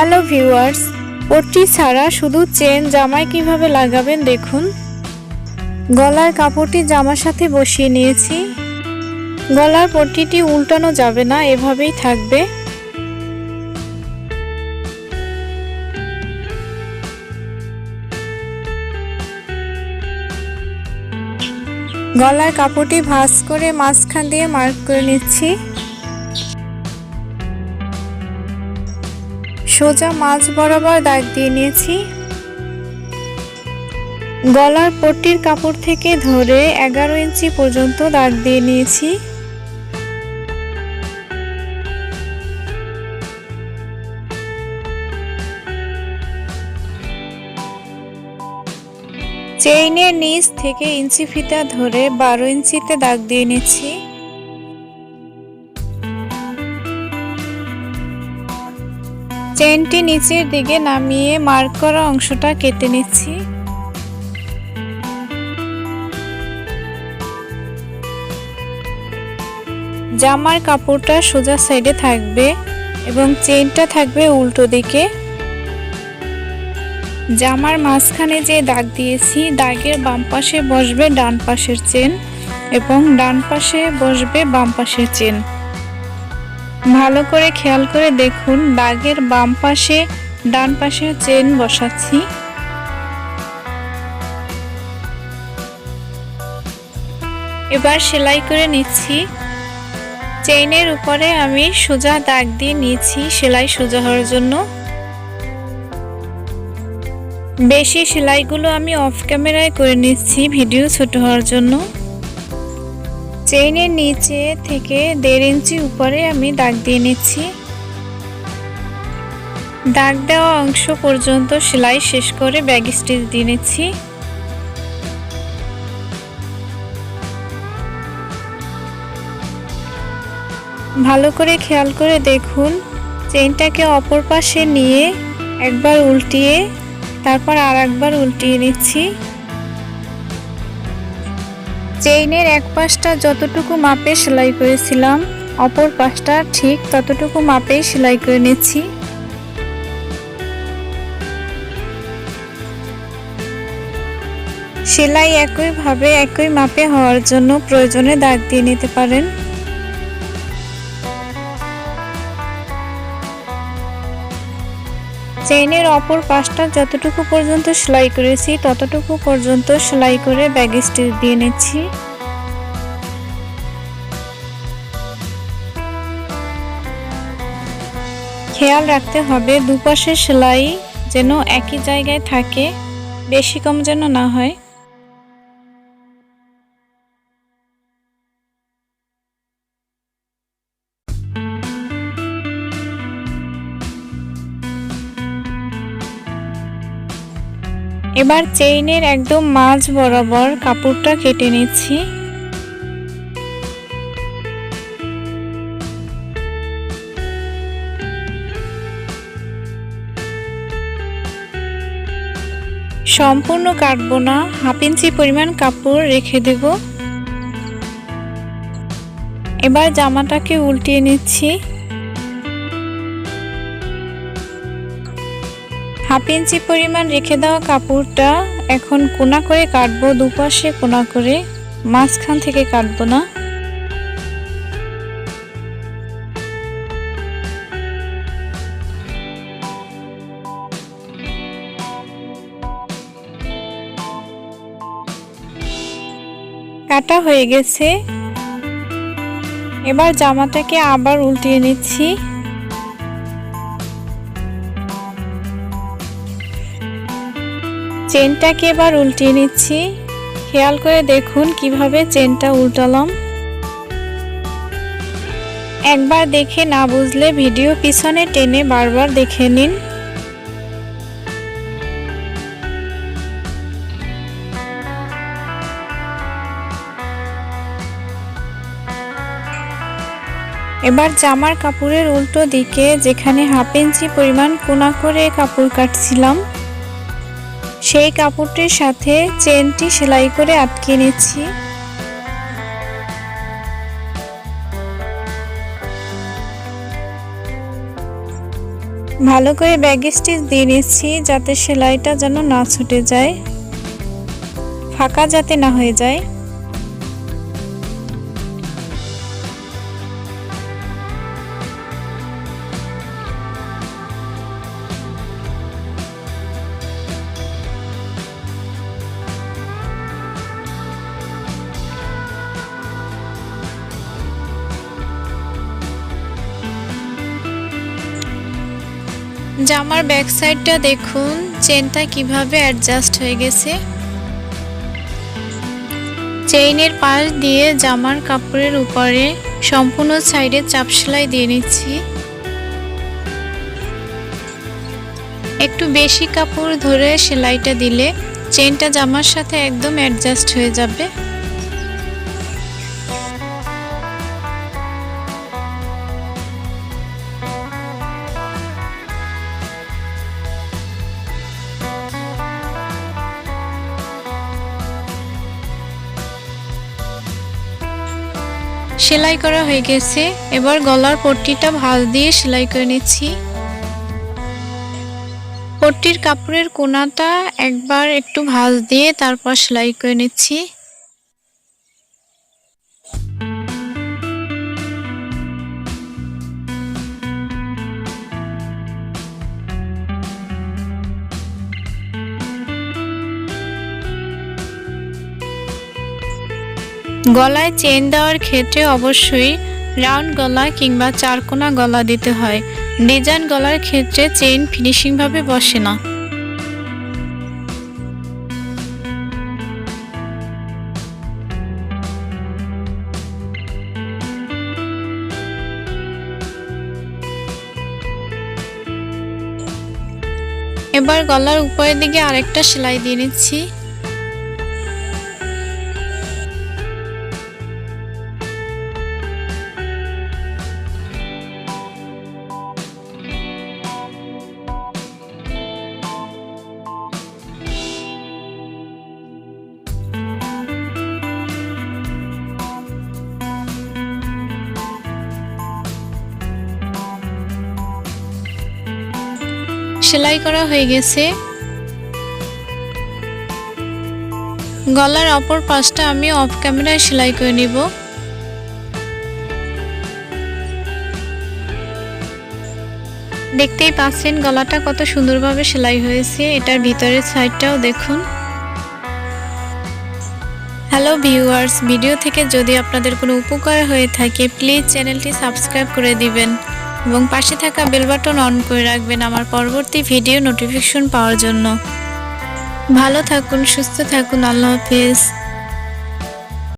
Hello viewers, পট্টি ছাড়া শুধু chain জামায় কীভাবে লাগাবেন দেখুন। গলার কাপড়টি জামার সাথে বসিয়ে নিয়েছি। গলার পট্টিটি উল্টানো যাবে না, এভাবেই থাকবে। গলার কাপড়টি ভাঁজ করে মাঝখান দিয়ে মার্ক করে নিচ্ছি। সোজা মাছ বরাবর দাগ দিয়ে নিয়েছি। গলার পট্টির কাপড় থেকে ধরে এগারো ইঞ্চি পর্যন্ত দাগ দিয়ে নিয়েছি। চেইনের নিচ থেকে ইঞ্চি ফিতা ধরে বারো ইঞ্চিতে দাগ দিয়ে নিচ্ছি। চেনটি নিচের দিকে নামিয়ে মার্ক করা অংশটা কেটে নিচ্ছি। জামার কাপড়টা সোজা সাইডে থাকবে এবং চেনটা থাকবে উল্টো দিকে। জামার মাঝখানে যে দাগ দিয়েছি, দাগের বাম পাশে বসবে ডান পাশের চেন এবং ডান পাশে বসবে বাম পাশের চেন। ভালো করে খেয়াল করে দেখুন দাগের বাম পাশে, ডান পাশে চেন বসাচ্ছি। এবার সেলাই করে নিচ্ছি। চেইনের উপরে আমি সোজা দাগ দিয়ে নিয়েছি সেলাই সোজা হওয়ার জন্য। বেশি সেলাইগুলো আমি অফ ক্যামেরায় করে নিচ্ছি, ভিডিও ছোট হওয়ার জন্য। চেইনের নিচে থেকে দেড় ইঞ্চি উপরে আমি দাগ দিয়ে নিচ্ছি। দাগ দেওয়া অংশ পর্যন্ত সেলাই শেষ করে ব্যাগ স্টিচ দিয়ে নিচ্ছি। ভালো করে খেয়াল করে দেখুন, চেইনটাকে অপর পাশে নিয়ে একবার উল্টিয়ে, তারপর আর একবার উল্টিয়ে নিচ্ছি। চেইনের এক পাশটা যতটুকু মাপে সেলাই করেছিলাম, অপর পাশটা ঠিক ততটুকু মাপে সেলাই করে নিচ্ছি। সেলাই একইভাবে একই মাপে হওয়ার জন্য প্রয়োজনে দাগ দিয়ে নিতে পারেন। চেইনের অপর পাশটা যতটুকু পর্যন্ত সেলাই করেছি, ততটুকু পর্যন্ত সেলাই করে ব্যাগ স্টিচ দিয়ে নিচ্ছি। খেয়াল রাখতে হবে দুপাশের সেলাই যেন একই জায়গায় থাকে, বেশি কম যেন না হয়। এবার চেইনের একদম মাঝ বরাবর কাপড়টা কেটে নিচ্ছি। সম্পূর্ণ কাটবো না, হাফ ইঞ্চি পরিমাণ কাপড় রেখে দেব। এবার জামাটাকে উল্টিয়ে নিচ্ছি। হাফ ইঞ্চি পরিমাণ রেখে দেওয়া কাপড়টা এখন কোনা করে কাটবো, দুপাশে কোনা করে, মাঝখান থেকে কাটবো না। কাটা হয়ে গেছে। এবার জামাটাকে আবার উল্টিয়ে নিচ্ছি। চেনটাকে এবার উল্টিয়ে নিচ্ছি। খেয়াল করে দেখুন কীভাবে চেনটা উল্টালাম। একবার দেখে না বুঝলে ভিডিও পিছনে টেনে বারবার দেখে নিন। এবার জামার কাপড়ের উল্টো দিকে যেখানে হাফ ইঞ্চি পরিমাণ কোনা করে কাপড় কাটছিলাম। সেই কাপড়টির সাথে চেনটি সেলাই করে আটকে নিচ্ছি ভালো করে ব্যাগ স্টিচ দিয়ে নিচ্ছি যাতে সেলাইটা যেন না ছুটে যায়, ফাঁকা যাতে না হয়ে যায়। জামার ব্যাক সাইডটা দেখুন, চেনটা কীভাবে অ্যাডজাস্ট হয়ে গেছে। চেইনের পাশ দিয়ে জামার কাপড়ের উপরে সম্পূর্ণ সাইডে চাপ সেলাই দিয়ে নিচ্ছি। একটু বেশি কাপড় ধরে সেলাইটা দিলে চেনটা জামার সাথে একদম অ্যাডজাস্ট হয়ে যাবে। সেলাই করা হয়ে গেছে। এবার গলার পট্টিটা ভাঁজ দিয়ে সেলাই করে নিচ্ছি। পট্টির কাপড়ের কোনাটা একবার একটু ভাঁজ দিয়ে তারপর সেলাই করে নিচ্ছি। গলায় চেন দেওয়ার ক্ষেত্রে অবশ্যই রাউন্ড গলা কিংবা চারকোনা গলা দিতে হয়। ডিজাইন গলার ক্ষেত্রে চেন ফিনিশিংভাবে বসে না। এবার গলার উপরের দিকে আরেকটা সেলাই দিয়ে নিচ্ছি। সেলাই করা হয়ে গেছে। গলার অপর পাশটা আমি অফ ক্যামেরায় সেলাই করে নিব। দেখতেই পাচ্ছেন গলাটা কত সুন্দরভাবে সেলাই হয়েছে। এটার ভিতরের সাইডটাও দেখুন। হ্যালো ভিউয়ার্স ভিডিও থেকে যদি আপনাদের কোনো উপকার হয়ে থাকে প্লিজ চ্যানেলটি সাবস্ক্রাইব করে দিবেন। এবং পাশে থাকা বেল বাটন অন করে রাখবেন আমার পরবর্তী ভিডিও নোটিফিকেশন পাওয়ার জন্য। ভালো থাকুন, সুস্থ থাকুন, আল্লাহ হাফেজ।